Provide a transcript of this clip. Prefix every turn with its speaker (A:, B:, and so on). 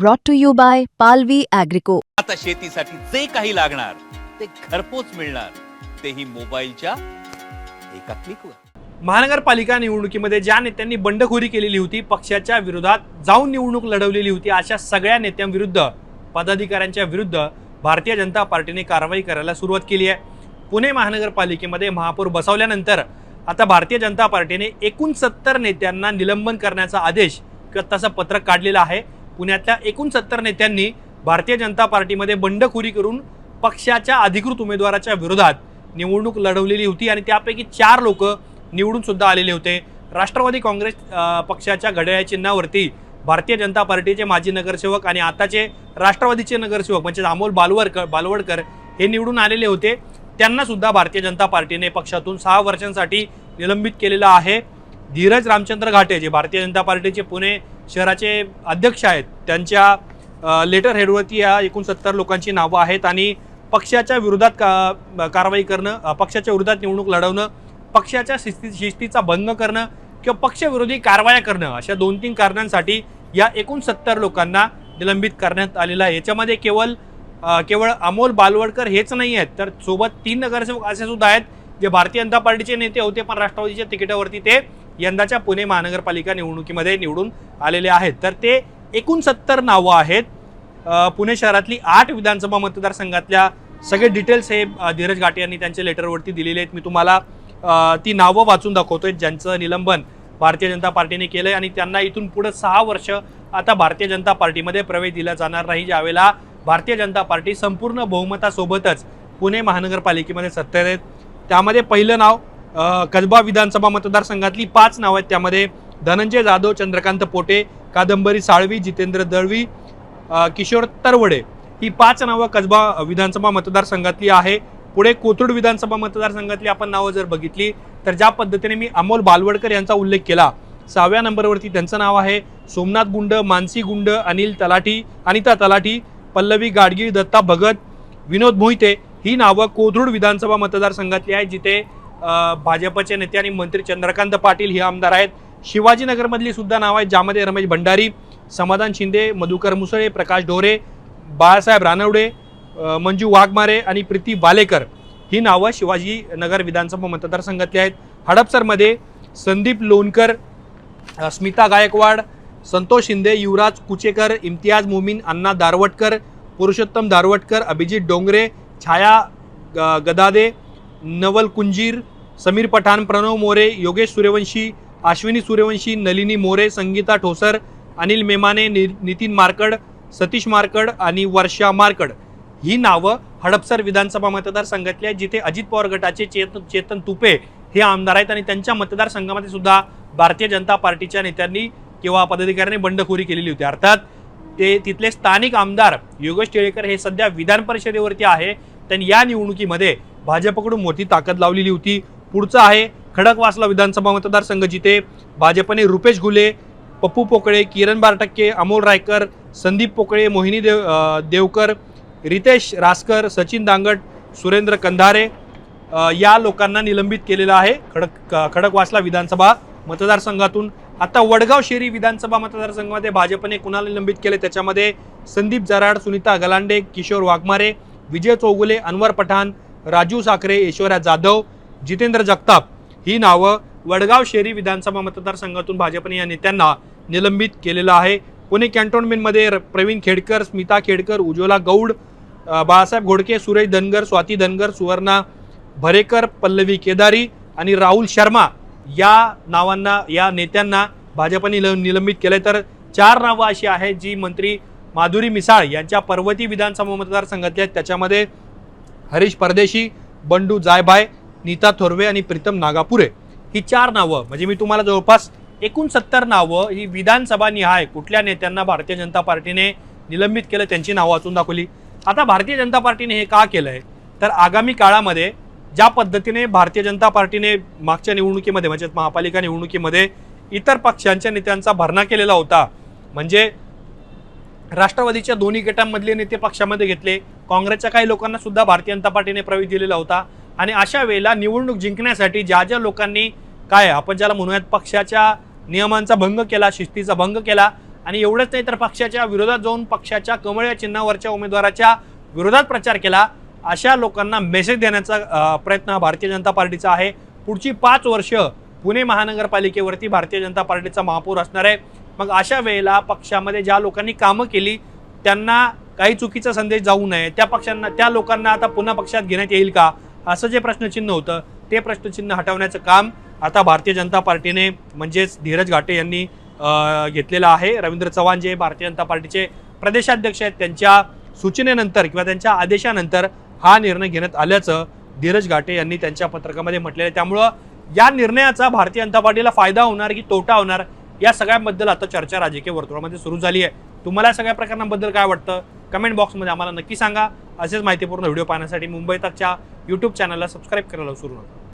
A: brought to you by Palvi Agrico.
B: आता शेतीसाठी जे काही लागणार ते घरपोच मिळणार. तेही मोबाईलच्या एका क्लिकवर
C: महानगरपालिका निवडणुकीमध्ये ज्या नेत्यांनी बंडखोरी केलेली होती पक्षाच्या विरोधात जाऊन निवडणूक लढवलेली होती अशा सगळ्या नेत्यांविरुद्ध पदाधिकाऱ्यांच्या विरुद्ध भारतीय जनता पार्टीने कारवाई करायला सुरुवात केली आहे. पुणे महानगरपालिकेमध्ये महापौर बसवल्यानंतर आता भारतीय जनता पार्टीने एकूण सत्तर नेत्यांना निलंबन करण्याचा आदेश किंवा तसं पत्रक काढलेलं आहे. पुण्यातल्या एकूण सत्तर नेत्यांनी भारतीय जनता पार्टीमध्ये बंडखोरी करून पक्षाच्या अधिकृत उमेदवाराच्या विरोधात निवडणूक लढवलेली होती आणि त्यापैकी चार लोक निवडून सुद्धा आलेले होते. राष्ट्रवादी काँग्रेस पक्षाच्या घड्याळ्या चिन्हावरती भारतीय जनता पार्टीचे माजी नगरसेवक आणि आताचे राष्ट्रवादीचे नगरसेवक म्हणजे अमोल बालवरकर बालवडकर हे निवडून आलेले होते. त्यांना सुद्धा भारतीय जनता पार्टीने पक्षातून सहा वर्षांसाठी निलंबित केलेलं आहे. धीरज रामचंद्र घाटे जे भारतीय जनता पार्टीचे पुणे शहराचे अध्यक्ष आहेत त्यांच्या लेटर हेडवरती या एकूण सत्तर लोकांची नावं आहेत आणि पक्षाच्या विरोधात का कारवाई करणं पक्षाच्या विरोधात निवडणूक लढवणं पक्षाच्या शिस्ती शिस्तीचा भंग करणं किंवा पक्षविरोधी कारवाया करणं अशा दोन तीन कारणांसाठी या एकूण सत्तर लोकांना निलंबित करण्यात आलेलं आहे. याच्यामध्ये केवळ केवळ अमोल बालवडकर हेच नाही आहेत तर सोबत तीन नगरसेवक असे सुद्धा आहेत जे भारतीय जनता पार्टीचे नेते होते पण राष्ट्रवादीच्या तिकिटावरती ते यंदाच्या पुणे महानगरपालिका निवडणुकीमध्ये निवडून आलेले आहेत. तर ते एकूण सत्तर नावं आहेत. पुणे शहरातली आठ विधानसभा मतदारसंघातल्या सगळे डिटेल्स हे धीरज घाटे यांनी त्यांच्या लेटरवरती दिलेले आहेत. मी तुम्हाला ती नावं वाचून दाखवतोय. ज्यांचं निलंबन भारतीय जनता पार्टीने केलंय आणि त्यांना इथून पुढे सहा वर्ष आता भारतीय जनता पार्टीमध्ये प्रवेश दिला जाणार नाही. ज्यावेळेला भारतीय जनता पार्टी संपूर्ण बहुमतासोबतच पुणे महानगरपालिकेमध्ये सत्तेत आहेत. त्यामध्ये पहिलं नाव कसबा विधानसभा मतदारसंघातली पाच नावं आहेत त्यामध्ये. धनंजय जाधव चंद्रकांत पोटे कादंबरी साळवी जितेंद्र दळवी किशोर तरवडे. ही पाच नावं कसबा विधानसभा मतदारसंघातली आहे. पुढे कोथरूड विधानसभा मतदारसंघातली आपण नावं जर बघितली तर ज्या पद्धतीने मी अमोल बालवडकर यांचा उल्लेख केला सहाव्या नंबरवरती त्यांचं नाव आहे. सोमनाथ गुंड मानसी गुंड अनिल तलाठी अनिता तलाठी पल्लवी गाडगीळ दत्ता भगत विनोद मोहिते ही नावं कोथरूड विधानसभा मतदारसंघातली आहेत जिथे भाजपचे नेते आणि मंत्री चंद्रकांत पाटील हे आमदार आहेत. शिवाजीनगरमधली सुद्धा नावं आहेत. ज्यामध्ये रमेश भंडारी समाधान शिंदे मधुकर मुसळे प्रकाश ढोरे बाळासाहेब रानवडे मंजू वाघमारे आणि प्रीती वालेकर ही नावं शिवाजीनगर विधानसभा मतदारसंघातली आहेत. हडपसरमध्ये संदीप लोणकर स्मिता गायकवाड संतोष शिंदे युवराज कुचेकर इम्तियाज मोमीन अण्णा दारवटकर पुरुषोत्तम दारवटकर अभिजित डोंगरे छाया ग- गदादे नवल कुंजीर समीर पठाण प्रणव मोरे योगेश सूर्यवंशी अश्विनी सूर्यवंशी नलिनी मोरे संगीता ठोसर अनिल मेमाने नि नितीन मार्कड सतीश मार्कड आणि वर्षा मार्कड. ही नावं हडपसर विधानसभा मतदारसंघातली आहेत जिथे अजित पवार गटाचे चेतन चेतन तुपे हे आमदार आहेत आणि त्यांच्या मतदारसंघामध्ये सुद्धा भारतीय जनता पार्टीच्या नेत्यांनी किंवा पदाधिकाऱ्यांनी बंडखोरी केलेली होती. अर्थात ते तिथले स्थानिक आमदार योगेश टिळेकर हे सध्या विधान परिषदेवरती आहे. त्यांनी या निवडणुकीमध्ये भाजपकडून मोठी ताकद लावलेली होती. पुढचं आहे खडकवासला विधानसभा मतदारसंघ जिथे भाजपने रुपेश घुले पप्पू पोकळे किरण बारटक्के अमोल रायकर संदीप पोकळे मोहिनी देव देवकर रितेश रासकर सचिन दांगट सुरेंद्र कंधारे या लोकांना निलंबित केलेलं आहे खडक खडकवासला विधानसभा मतदारसंघातून. आता वडगाव शेरी विधानसभा मतदारसंघामध्ये भाजपने कुणाला निलंबित केले त्याच्यामध्ये संदीप जराड सुनीता गलांडे किशोर वाघमारे विजय चौगुले अनवर पठाण राजू साखरे ऐश्वर्या जाधव जितेंद्र जगताप ही नावं वडगाव शेरी विधानसभा मतदारसंघातून भाजपने या नेत्यांना निलंबित केलेलं आहे. पुणे कॅन्टोन्मेंटमध्ये र- प्रवीण खेडकर स्मिता खेडकर उज्ज्वला गौड बाळासाहेब घोडके सुरेश धनगर स्वाती धनगर सुवर्णा भरेकर पल्लवी केदारी आणि राहुल शर्मा या नावांना या नेत्यांना भाजपने निलंबित केले तर चार नावं अशी आहेत जी मंत्री माधुरी मिसाळ यांच्या पर्वती विधानसभा मतदारसंघातल्या आहेत. त्याच्यामध्ये हरीश परदेशी बंडू जायभाय नीता थोरवे आणि प्रीतम नागापुरे. ही चार नावं म्हणजे मी तुम्हाला जवळपास एकूण सत्तर नावं ही विधानसभा निहाय कुठल्या नेत्यांना भारतीय जनता पार्टीने निलंबित केलं त्यांची नावं वाचून दाखवली. आता भारतीय जनता पार्टीने हे का केलं आहे तर आगामी काळामध्ये ज्या पद्धतीने भारतीय जनता पार्टीने मागच्या निवडणुकीमध्ये म्हणजे महापालिका निवडणुकीमध्ये इतर पक्षांच्या नेत्यांचा भरणा केलेला होता म्हणजे राष्ट्रवादीच्या दोन्ही गटांमधले नेते पक्षामध्ये घेतले. काँग्रेसच्या काही लोकांना सुद्धा भारतीय जनता पार्टीने प्रवेश दिलेला होता. आणि अशा वेळेला निवडणूक जिंकण्यासाठी ज्या ज्या लोकांनी काय आपण ज्याला म्हणूयात पक्षाच्या नियमांचा भंग केला शिस्तीचा भंग केला आणि एवढंच नाही तर पक्षाच्या विरोधात जाऊन पक्षाच्या कमळ या चिन्हावरच्या उमेदवाराच्या विरोधात प्रचार केला. अशा लोकांना मेसेज देण्याचा प्रयत्न भारतीय जनता पार्टीचा आहे. पुढची पाच वर्ष पुणे महानगरपालिकेवरती भारतीय जनता पार्टीचा महापौर असणार आहे. मग अशा वेळेला पक्षामध्ये ज्या लोकांनी कामं केली त्यांना काही चुकीचा संदेश जाऊ नये. त्या पक्षांना त्या लोकांना आता पुन्हा पक्षात घेण्यात येईल का? असं जे प्रश्नचिन्ह होतं ते प्रश्नचिन्ह हटवण्याचं काम आता भारतीय जनता पार्टीने म्हणजेच धीरज घाटे यांनी घेतलेलं आहे. रवींद्र चव्हाण जे भारतीय जनता पार्टीचे प्रदेशाध्यक्ष आहेत त्यांच्या सूचनेनंतर किंवा त्यांच्या आदेशानंतर हा निर्णय घेण्यात आल्याचं धीरज घाटे यांनी त्यांच्या पत्रकामध्ये म्हटलेलं आहे. त्यामुळं या निर्णयाचा भारतीय जनता पार्टीला फायदा होणार की तोटा होणार या सगळ्याबद्दल आता चर्चा राजकीय वर्तुळामध्ये सुरू झाली आहे. तुम्हाला या सगळ्या प्रकरणाबद्दल काय वाटतं? कमेंट बॉक्समध्ये आम्हाला नक्की सांगा. असेच माहितीपूर्ण व्हिडिओ पाहण्यासाठी मुंबई तकच्या यूट्यूब चॅनलला सबस्क्राईब करायला विसरू नका.